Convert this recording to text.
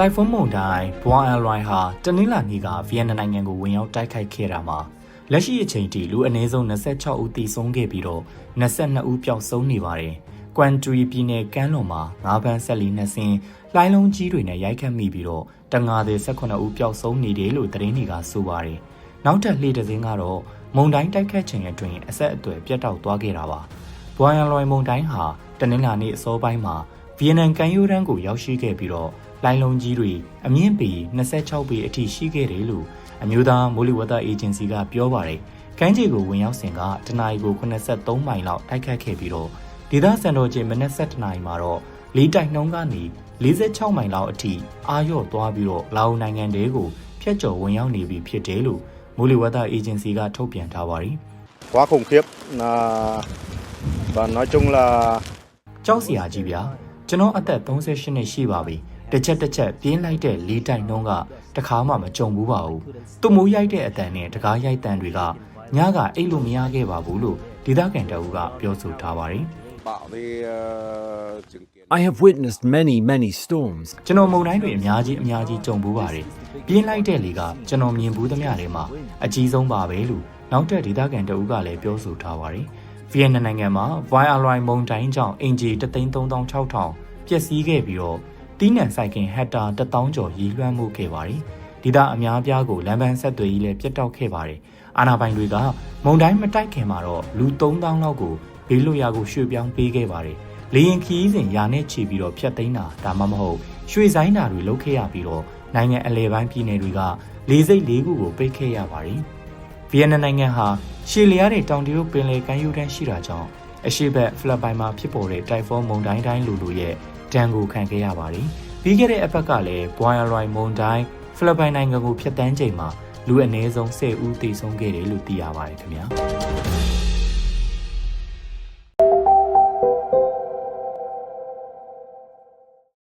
တိုင်ဖွန်းမုန်တိုင်းဘွာအန်လွိုင်ဟာတနင်္လာနေ့ကဗီယက်နမ်နိုင်ငံကိုဝင်ရောက်တိုက်ခိုက်ခဲ့တာမှာလက်ရှိအချိန်ထိလူအနည်းဆုံး26ဦးသေဆုံးခဲ့ပြီးတော့22ဦးပျောက်ဆုံးနေပါတယ်။ကွမ်ထရီပြည်နယ်ကမ်းလွန်မှာငါးပန်းဆက်လီနှစ်စင်းလိုင်းလုံးကြီးတွေနဲ့ရိုက်ခတ်မိပြီးတော့တငါးသေး18ဦးပျောက်ဆုံးနေတယ်လို့သတင်းတွေကဆိုပါတယ်။နောက်ထပ်လှေတစ်စင်းကတော့မုန်တိုင်းတိုက်ခတ်ချိန်အတွင်းအဆက်အသွယ်ပြတ်တောက်သွားခဲ့တာပါ။ဘွာအန်လွိုင်မုန်တိုင်းဟာတနင်္လာနေ့အစောပိုင်းမှာ ဗီယက်နမ်ကန်ယိုရန်ကိုရောက်ရှိခဲ့ပြီးတော့လိုင်းလုံးကြီးတွေအမြင့်ပေ26ပေအထိရှိခဲ့တယ်လို့အမျိုးသားမိုးလေဝသအေဂျင်စီကပြောပါတယ်။ကမ်းခြေကိုဝင်ရောက်စဉ်ကတနအီကို83မိုင်လောက်တိုက်ခတ်ခဲ့ပြီးတော့ဒေသစံတော်ချိန်မနက်7:00နာရီမှာတော့လေးတိုက်နှုံးကနေ46မိုင်လောက်အထိအာရော့သွားပြီးတော့လာအိုနိုင်ငံတဲကိုဖျက်ကျော်ဝင်ရောက်နေပြီဖြစ်တယ်လို့မိုးလေဝသအေဂျင်စီကထုတ်ပြန်ထားပါတယ် quá khủng khiếp là và nói chung là ။ကြောက်စရာကြီးဗျာ။ ကျွန်တော်အသက်38နှစ်ရှိပါပြီ။တစ်ချက်တစ်ချက်ပြင်းလိုက်တဲ့လေးတိုက်နှုံးကတခါမှမကြုံဘူးပါဘူး။သူ့မိုးရိုက်တဲ့အတန်နဲ့တကားရိုက်တန်တွေကညကအိတ်လို့မရခဲ့ပါဘူးလို့ဒေသခံတအူးကပြောဆိုထားပါတယ်။ bão thì uh, chứng kiến I have witnessed many, many storms. ကျွန်တော်မုံတိုင်းတွေအများကြီးအများကြီးကြုံဘူးပါတယ်။ပြင်းလိုက်တဲ့လေကကျွန်တော်မြင်ဘူးသမျှတွေမှာအကြီးဆုံးပါပဲလို့နောက်ထပ်ဒေသခံတအူးကလည်းပြောဆိုထားပါတယ်။ ဗီယက်နမ်နိုင်ငံမှာ YRY မုံတိုင်းကြောင့်အင်ဂျီ336,000ပျက်စီးခဲ့ပြီးတော့တီးနှံဆိုင်ခင်ဟက်တာ1000ကျော်ရည်လွှမ်းမှုခဲ့ပါတယ်။ဒေသအများပြားကိုလမ်းပန်းဆက်သွယ်ရေးလည်းပြတ်တောက်ခဲ့ပါတယ်။အာဏာပိုင်တွေကမုံတိုင်းမတိုက်ခင်မှာတော့လူ3000လောက်ကိုဘေးလွတ်ရာကိုရွှေ့ပြောင်းပေးခဲ့ပါတယ်။လေရင်ခီးစဉ်ရာနဲ့ချီပြီးတော့ဖျက်သိမ်းတာဒါမှမဟုတ်ရွှေဆိုင်တာတွေလုပ်ခဲ့ရပြီးတော့နိုင်ငံအလဲပိုင်းပြည်နယ်တွေကလေစိတ်လေးခုကိုပိတ်ခဲ့ရပါတယ်။ ဗီယက်နမ်နိုင်ငံဟာရှေလျားတဲ့တောင်တရုတ်ပင်လယ်ကမ်းရိုးတန်းရှိတာကြောင့်အရှိတ်ဖိလစ်ပိုင်မှာဖြစ်ပေါ်တဲ့တိုင်ဖွန်းမုန်တိုင်းတိုင်းလူလူရဲ့ဒဏ်ကိုခံခဲ့ရပါတယ်။ပြီးခဲ့တဲ့အပတ်ကလည်းဘွိုင်ရိုင်မုန်တိုင်းဖိလစ်ပိုင်နိုင်ငံကိုဖျက်ဆီးချိန်မှာလူအနည်းဆုံး10ဦးသေဆုံးခဲ့တယ်လို့သိရပါတယ်ခင်ဗျာ။